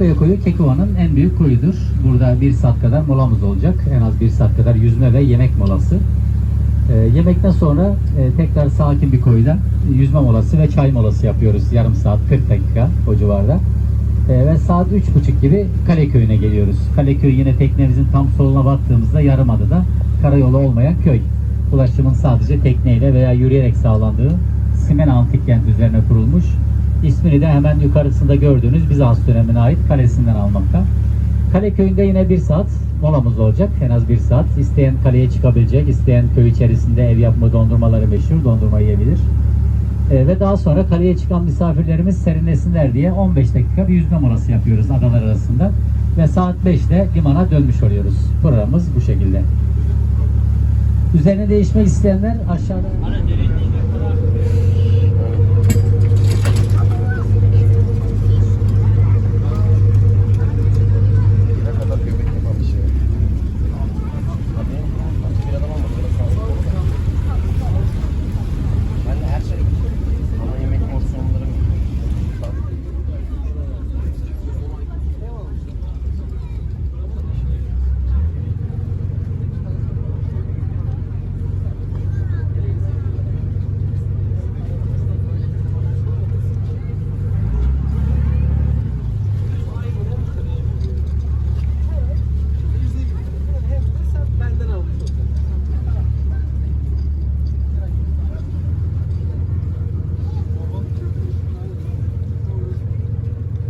Gökkaya koyu Kekova'nın en büyük koyudur. Burada bir saat kadar molamız olacak. En az bir saat kadar yüzme ve yemek molası. Ee, yemekten sonra e, tekrar sakin bir koyuda yüzme molası ve çay molası yapıyoruz. Yarım saat 40 dakika o civarda. Ee, ve saat 3.30 gibi Kaleköy'üne geliyoruz. Kaleköy yine teknemizin tam soluna baktığımızda Yarımada'da karayolu olmayan köy. Ulaşımın sadece tekneyle veya yürüyerek sağlandığı Simen Antik Kent üzerine kurulmuş. İsmini de hemen yukarısında gördüğünüz Bizans dönemine ait kalesinden almakta. Kale köyünde yine bir saat molamız olacak. En az bir saat. İsteyen kaleye çıkabilecek, isteyen köy içerisinde ev yapma dondurmaları meşhur. Dondurma yiyebilir. Ee, ve daha sonra kaleye çıkan misafirlerimiz serinlesinler diye 15 dakika bir yüzme molası yapıyoruz adalar arasında. Ve saat 5'te limana dönmüş oluyoruz. Programımız bu şekilde. Üzerine değişmek isteyenler aşağıda... Ne kadar göbek yapan bir şey. Hadi. Hadi bir adam olmadı. Biraz fazla olur da. Ben de her şey Ana yemek porsiyonları Benden almış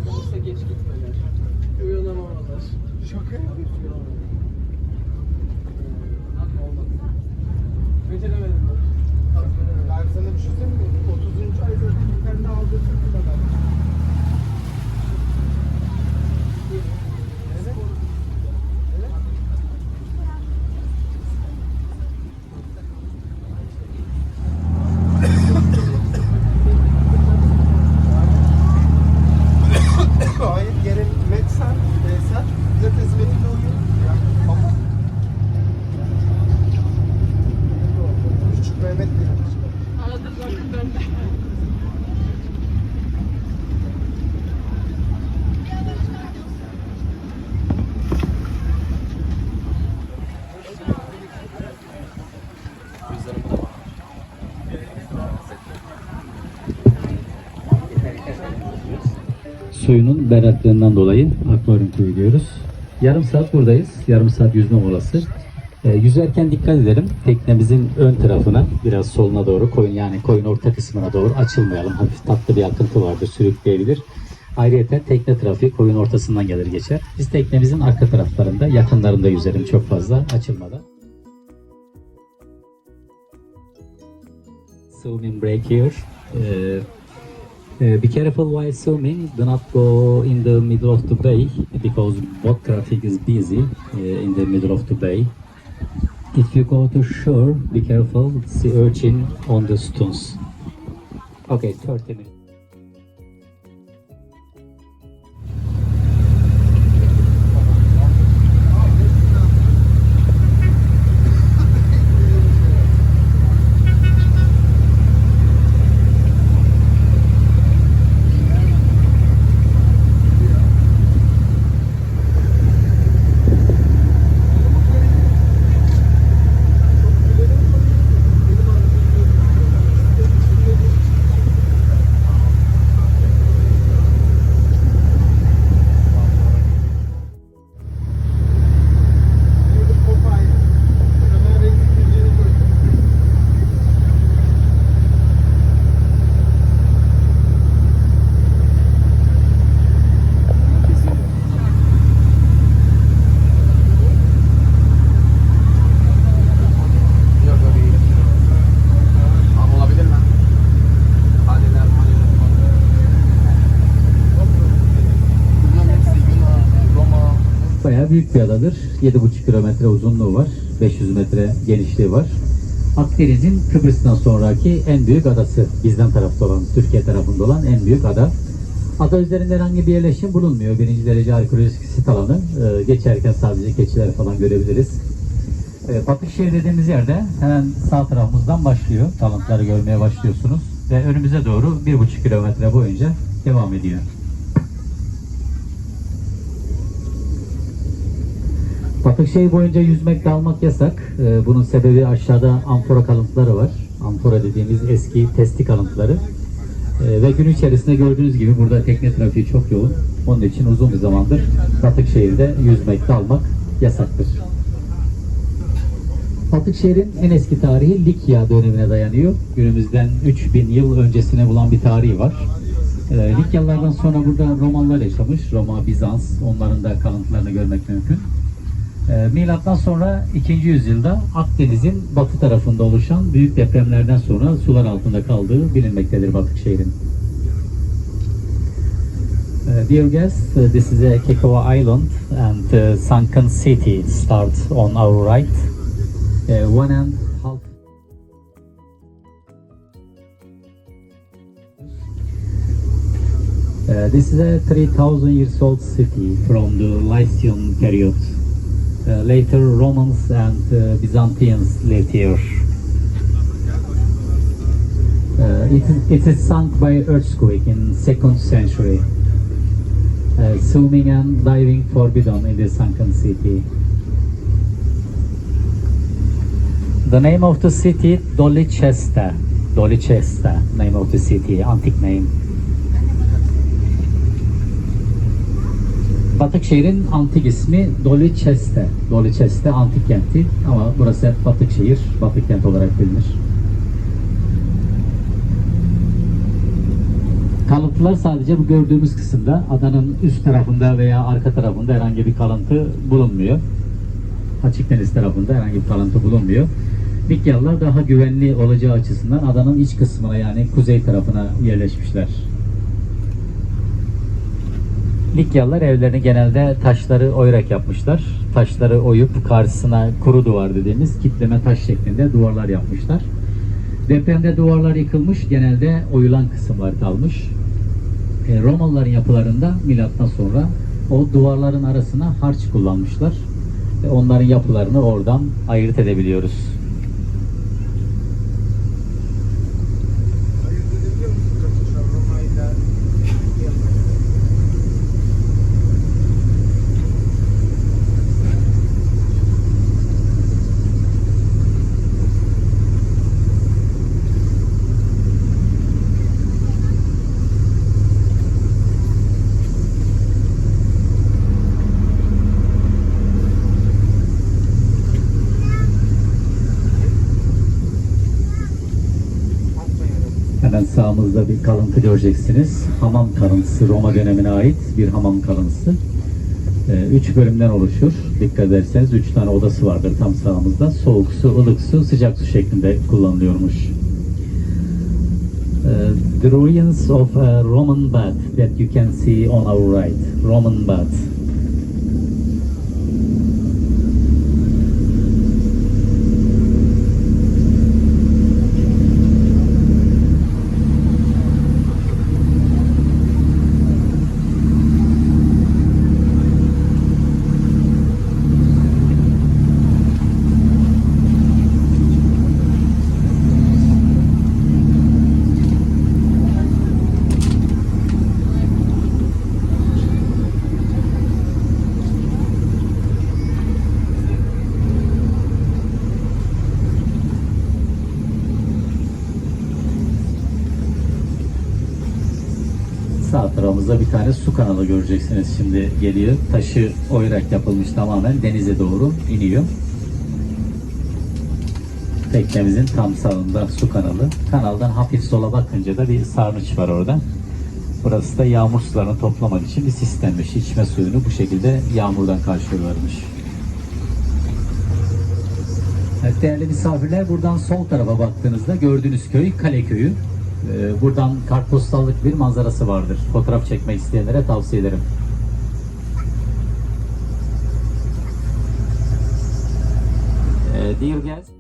Yoksa geç gitmeler. Uyanamamalar. Şaka yapıyorsun. Olmadı. Beceremedim ben. Ben sana bir şey söyleyeyim mi? 30. ayda bir tane daha aldırdım bu kadar. Evet. Evet. Hayır, gene Metsen, Veysel, bize hizmetine uyuyor. Ama Küçük Mehmet de yapmış. Aradım bakın ben de. Suyunun berraklığından dolayı akvaryum kuyu diyoruz. Yarım saat buradayız. Yarım saat yüzme molası. Ee, yüzerken dikkat edelim. Teknemizin ön tarafına biraz soluna doğru koyun yani koyun orta kısmına doğru açılmayalım. Hafif tatlı bir akıntı vardır sürükleyebilir. Ayrıca tekne trafiği koyun ortasından gelir geçer. Biz teknemizin arka taraflarında yakınlarında yüzerim çok fazla açılmadan. Swimming break here. Ee, Uh, be careful while swimming. Do not go in the middle of the bay because boat traffic is busy uh, in the middle of the bay. If you go to shore, be careful. Sea urchin on the stones. Okay, 30 minutes. 7,5 kilometre uzunluğu var. 500 metre genişliği var. Akdeniz'in Kıbrıs'tan sonraki en büyük adası. Bizden tarafta olan, Türkiye tarafında olan en büyük ada. Ada üzerinde herhangi bir yerleşim bulunmuyor. Birinci derece arkeolojik sit alanı. Ee, geçerken sadece keçiler falan görebiliriz. Ee, Batışşehir dediğimiz yerde hemen sağ tarafımızdan başlıyor. Kalıntıları görmeye başlıyorsunuz. Ve önümüze doğru 1,5 kilometre boyunca devam ediyor. Batıkşehir boyunca yüzmek dalmak yasak. Ee, bunun sebebi aşağıda amfora kalıntıları var. Amfora dediğimiz eski testi kalıntıları. Ee, ve gün içerisinde gördüğünüz gibi burada tekne trafiği çok yoğun. Onun için uzun bir zamandır Batıkşehir'de yüzmek, dalmak yasaktır. Batıkşehir'in en eski tarihi Likya dönemine dayanıyor. Günümüzden 3000 yıl öncesine bulan bir tarihi var. Ee, Likyalılardan sonra burada Romalılar yaşamış. Roma, Bizans onların da kalıntılarını görmek mümkün. Ee, Milattan sonra 2. yüzyılda Akdeniz'in batı tarafında oluşan büyük depremlerden sonra sular altında kaldığı bilinmektedir Batıkşehir'in. Uh, dear guests, uh, this is uh, Kekawa Island and uh, Sunken City starts on our right. Uh, one and half Uh, this is a 3000 years old city from the Lycian period. Uh, later Romans and uh, Byzantines lived here. Uh, it, is- it is sunk by earthquake in 2nd century. Swimming and diving forbidden in the sunken city. The name of the city Dolichester. Dolichester, name of the city, antique name. Batıkşehir'in antik ismi Dolichester. Dolichester antik kenti ama burası hep Batıkşehir, Batık kent olarak bilinir. Kalıntılar sadece bu gördüğümüz kısımda adanın üst tarafında veya arka tarafında herhangi bir kalıntı bulunmuyor. Açık deniz tarafında herhangi bir kalıntı bulunmuyor. Likyalılar daha güvenli olacağı açısından adanın iç kısmına yani kuzey tarafına yerleşmişler. Likyalılar evlerini genelde taşları oyarak yapmışlar. Taşları oyup karşısına kuru duvar dediğimiz kitleme taş şeklinde duvarlar yapmışlar. Depremde duvarlar yıkılmış, genelde oyulan kısımlar kalmış. E, Romalıların yapılarında milattan sonra o duvarların arasına harç kullanmışlar. Ve onların yapılarını oradan ayırt edebiliyoruz. Hemen sağımızda bir kalıntı göreceksiniz. Hamam kalıntısı, Roma dönemine ait bir hamam kalıntısı. Ee, üç bölümden oluşur. Dikkat ederseniz üç tane odası vardır tam sağımızda. Soğuk su, ılık su, sıcak su şeklinde kullanılıyormuş. Ee, the ruins of a Roman bath that you can see on our right. Roman bath. Sağ tarafımızda bir tane su kanalı göreceksiniz şimdi geliyor. Taşı oyarak yapılmış tamamen denize doğru iniyor. Teknemizin tam sağında su kanalı. Kanaldan hafif sola bakınca da bir sarnıç var orada. Burası da yağmur sularını toplamak için bir sistemmiş. İçme suyunu bu şekilde yağmurdan karşılıyorlarmış. Evet, değerli misafirler buradan sol tarafa baktığınızda gördüğünüz köy Kale Köyü. Ee, buradan kartpostallık bir manzarası vardır. Fotoğraf çekmek isteyenlere tavsiye ederim. Ee, dear guests,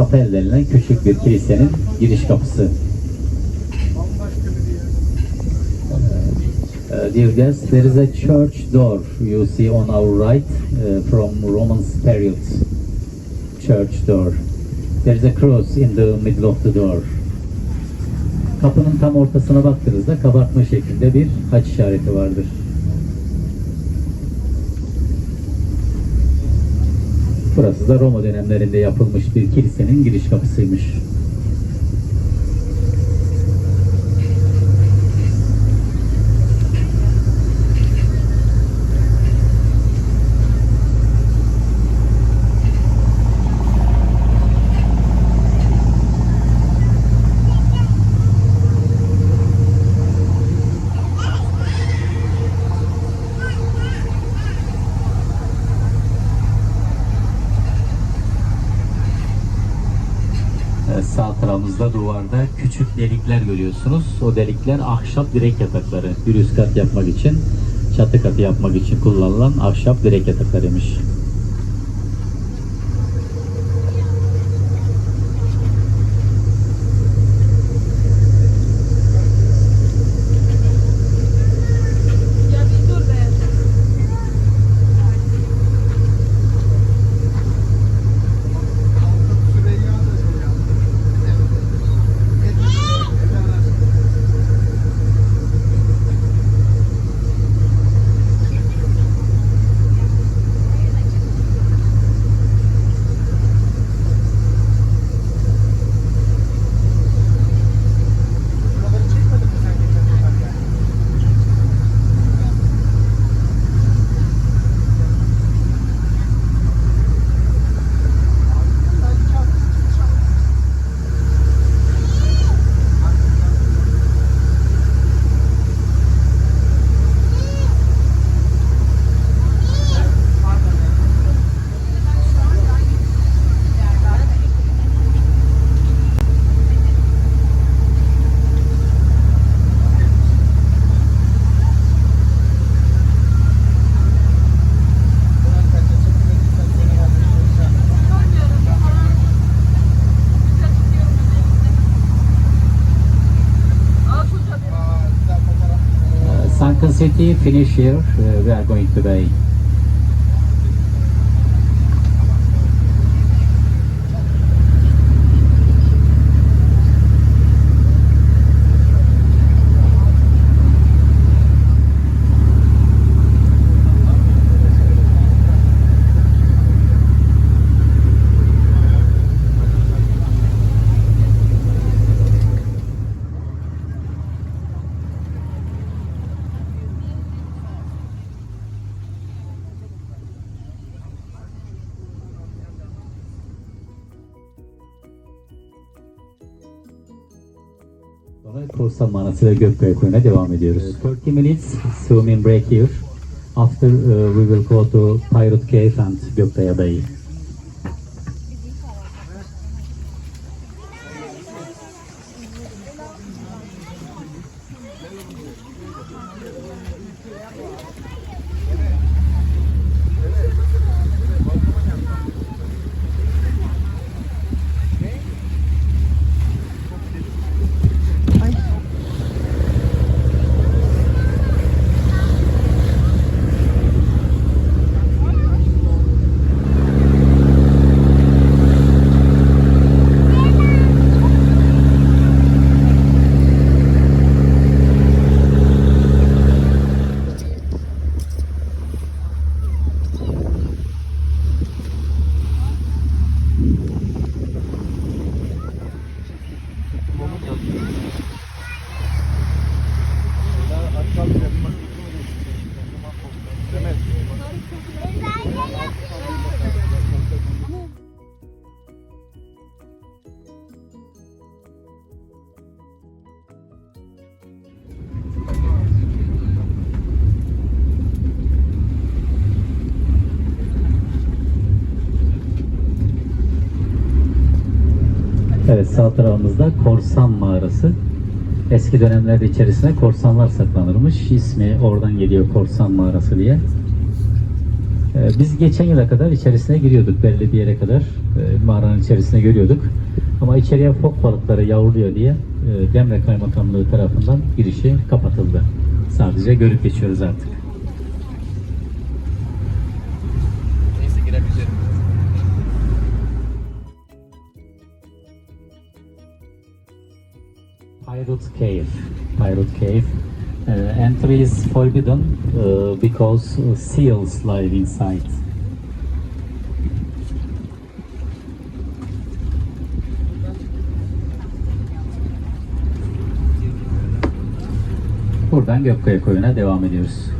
şapel denilen küçük bir kilisenin giriş kapısı. Uh, dear guests, there is a church door you see on our right uh, from Roman period. Church door. There is a cross in the middle of the door. Kapının tam ortasına baktığınızda kabartma şeklinde bir haç işareti vardır. Burası da Roma dönemlerinde yapılmış bir kilisenin giriş kapısıymış. Evet, Sağ tarafımızda duvarda küçük delikler görüyorsunuz. O delikler ahşap direk yatakları. Bir üst kat yapmak için, çatı katı yapmak için kullanılan ahşap direk yataklarıymış. City finish here. Uh, we are going to Bay. Manası ve Gökkaya Koyu'na devam ediyoruz. 30 minutes swimming break here. After uh, we will go to Pirate Cave and Gökkaya Bay. Evet sağ tarafımızda Korsan Mağarası. Eski dönemlerde içerisine korsanlar saklanırmış. İsmi oradan geliyor Korsan Mağarası diye. Ee, biz geçen yıla kadar içerisine giriyorduk belli bir yere kadar. Ee, mağaranın içerisine görüyorduk. Ama içeriye fok balıkları yavruluyor diye e, Demre Kaymakamlığı tarafından girişi kapatıldı. Sadece görüp geçiyoruz artık. Pirate Cave. Pirate Cave. Uh, entry is forbidden uh, because uh, seals live inside. Buradan Gökkaya Koyu'na devam ediyoruz.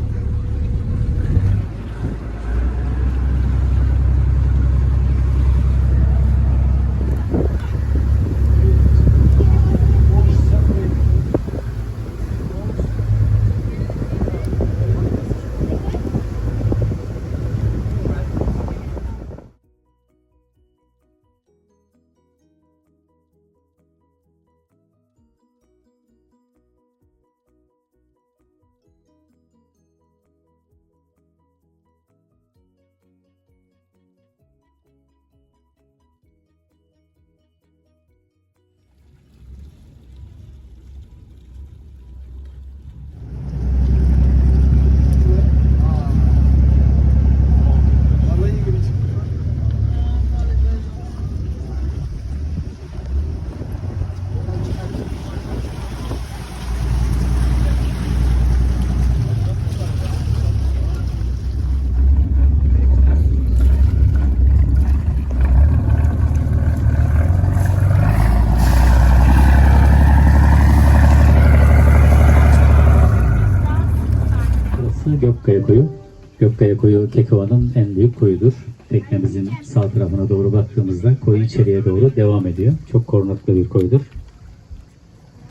Gökkaya Koyu Kekova'nın en büyük koyudur. Teknemizin sağ tarafına doğru baktığımızda koyu içeriye doğru devam ediyor. Çok korunaklı bir koyudur.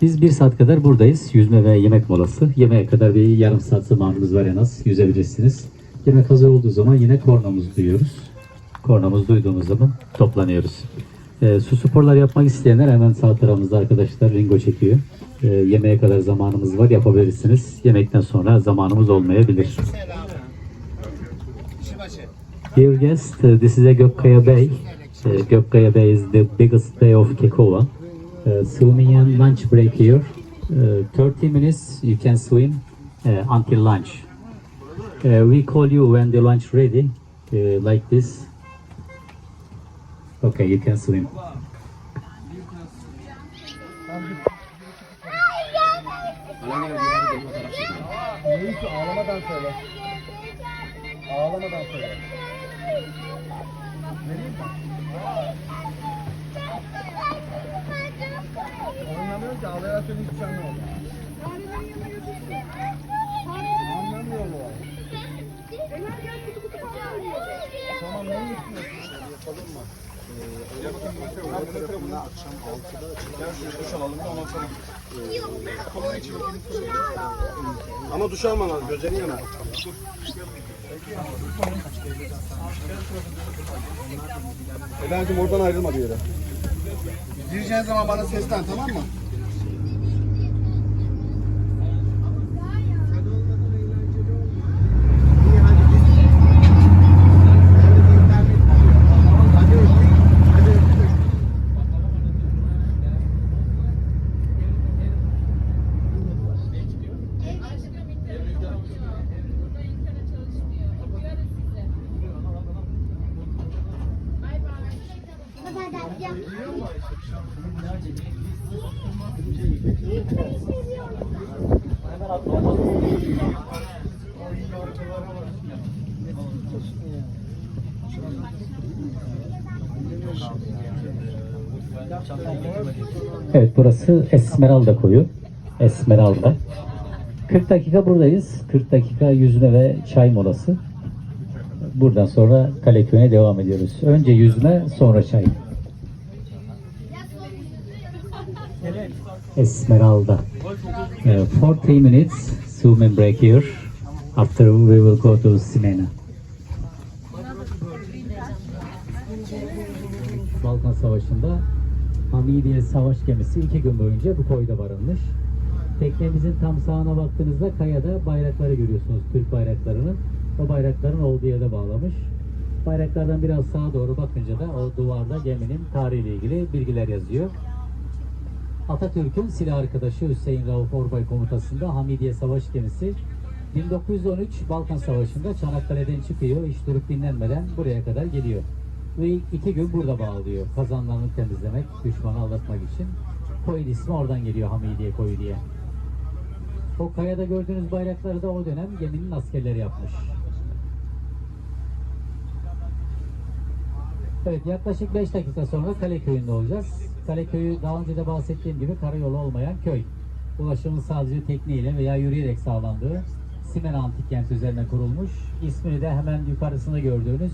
Biz bir saat kadar buradayız. Yüzme ve yemek molası. Yemeğe kadar bir yarım saat zamanımız var en az. Yüzebilirsiniz. Yemek hazır olduğu zaman yine kornamızı duyuyoruz. Kornamızı duyduğumuz zaman toplanıyoruz. Ee, su sporlar yapmak isteyenler hemen sağ tarafımızda arkadaşlar ringo çekiyor. Ee, yemeğe kadar zamanımız var yapabilirsiniz. Yemekten sonra zamanımız olmayabilir. Dear guest, uh, this is Gökkaya Bay. Uh, Gökkaya Bay is the biggest bay of Kekova. Uh, swimming and lunch break here. Uh, 30 minutes you can swim uh, until lunch. Uh, we call you when the lunch ready, uh, like this. Okay, you can swim. Ağlamadan söyle. Ağlamadan söyle. Vereyim mi? Anlamıyorum ki ağlayarak söyle hiçbir şey anlamadım. Anlamıyor bu. Tamam ne istiyorsun? Yapalım mı? Ama duş alman lazım, gözlerin yanar. Elan'cım oradan ayrılma bir yere. Gireceğin zaman bana seslen tamam mı? Evet burası Esmeralda koyu. Esmeralda. 40 dakika buradayız. 40 dakika yüzme ve çay molası. Buradan sonra Kaleköy'e devam ediyoruz. Önce yüzme sonra çay. Esmeralda. Uh, 40 minutes swimming break here. After we will go to Simena. Balkan Savaşı'nda Hamidiye savaş gemisi iki gün boyunca bu koyda barınmış. Teknemizin tam sağına baktığınızda kayada bayrakları görüyorsunuz, Türk bayraklarını. O bayrakların olduğu yere bağlamış. Bayraklardan biraz sağa doğru bakınca da o duvarda geminin tarihiyle ilgili bilgiler yazıyor. Atatürk'ün silah arkadaşı Hüseyin Rauf Orbay komutasında Hamidiye Savaş Gemisi 1913 Balkan Savaşı'nda Çanakkale'den çıkıyor, hiç durup dinlenmeden buraya kadar geliyor. Ve iki gün burada bağlıyor. Kazanlarını temizlemek, düşmanı aldatmak için. Koyun ismi oradan geliyor Hamidiye Koyu diye. O kayada gördüğünüz bayrakları da o dönem geminin askerleri yapmış. Evet yaklaşık 5 dakika sonra Kaleköy'ünde olacağız. Kaleköy'ü daha önce de bahsettiğim gibi karayolu olmayan köy. Ulaşımın sadece tekneyle veya yürüyerek sağlandığı Simena Antik Kent üzerine kurulmuş. İsmini de hemen yukarısında gördüğünüz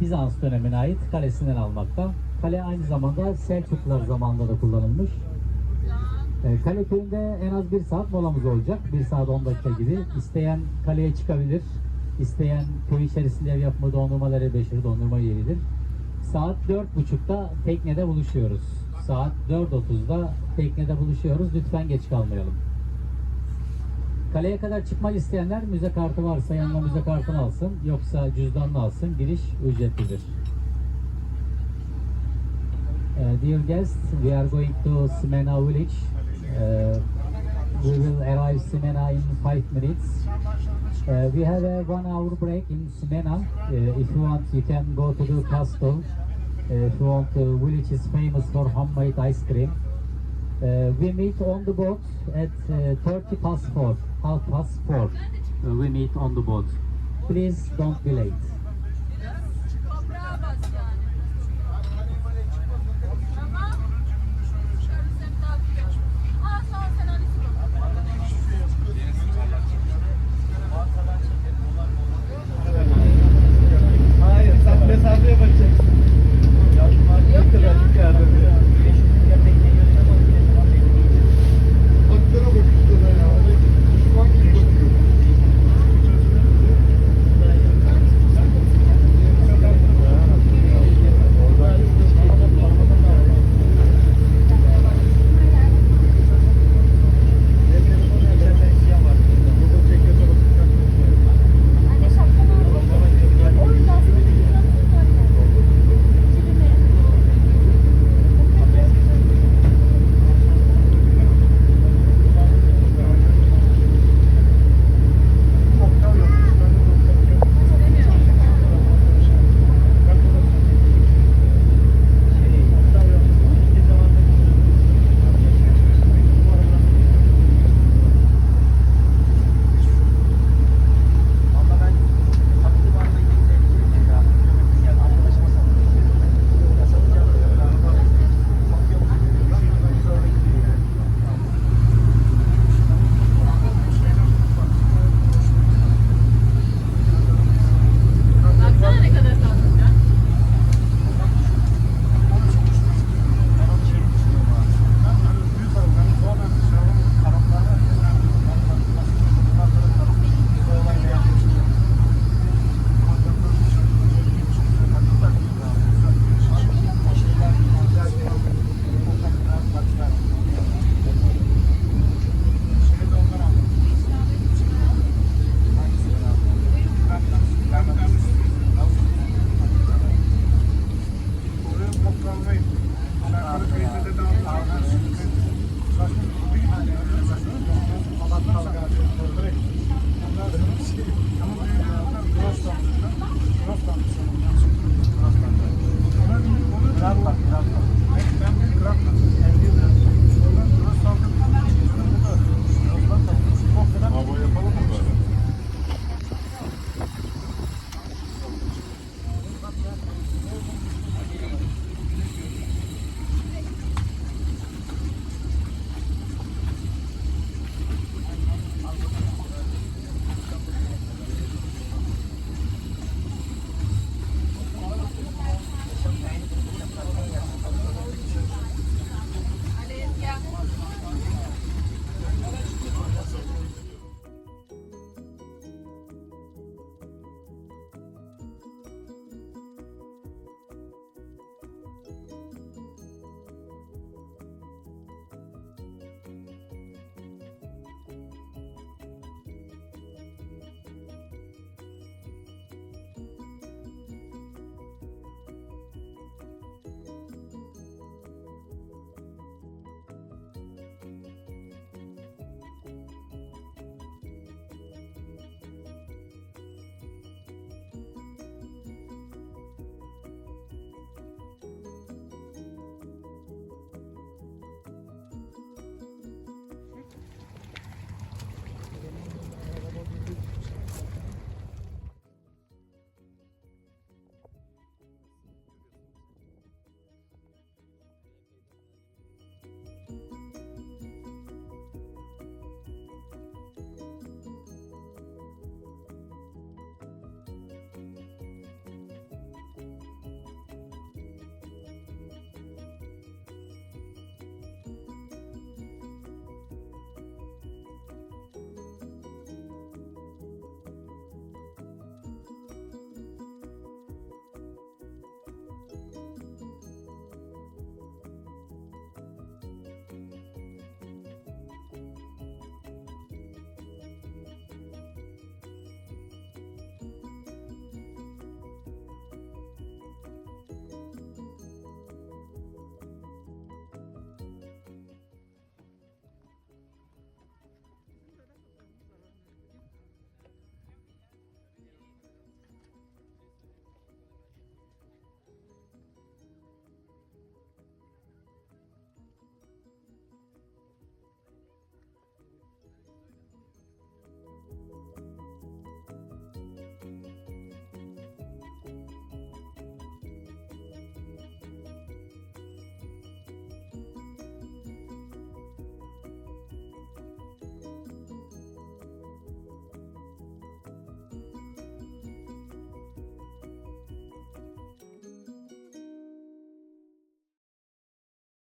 Bizans dönemine ait kalesinden almakta. Kale aynı zamanda Selçuklular zamanında da kullanılmış. E, Kale köyünde en az bir saat molamız olacak. Bir saat 10 dakika gibi. İsteyen kaleye çıkabilir. İsteyen köy içerisinde ev yapma dondurmaları beşeri dondurma yeridir. Saat 4.30'da teknede buluşuyoruz. Saat 4.30'da teknede buluşuyoruz. Lütfen geç kalmayalım. Kaleye kadar çıkmak isteyenler müze kartı varsa yanına müze kartını alsın. Yoksa cüzdanını alsın. Giriş ücretlidir. Uh, dear guests, we are going to Simena village. Uh, we will arrive Simena in five minutes. Uh, we have a one hour break in Simena. Uh, if you want, you can go to the castle. Want, the village is famous for homemade ice cream. Uh, we meet on the boat at uh, 30 past 4, half past 4. Uh, we meet on the boat. Please don't be late.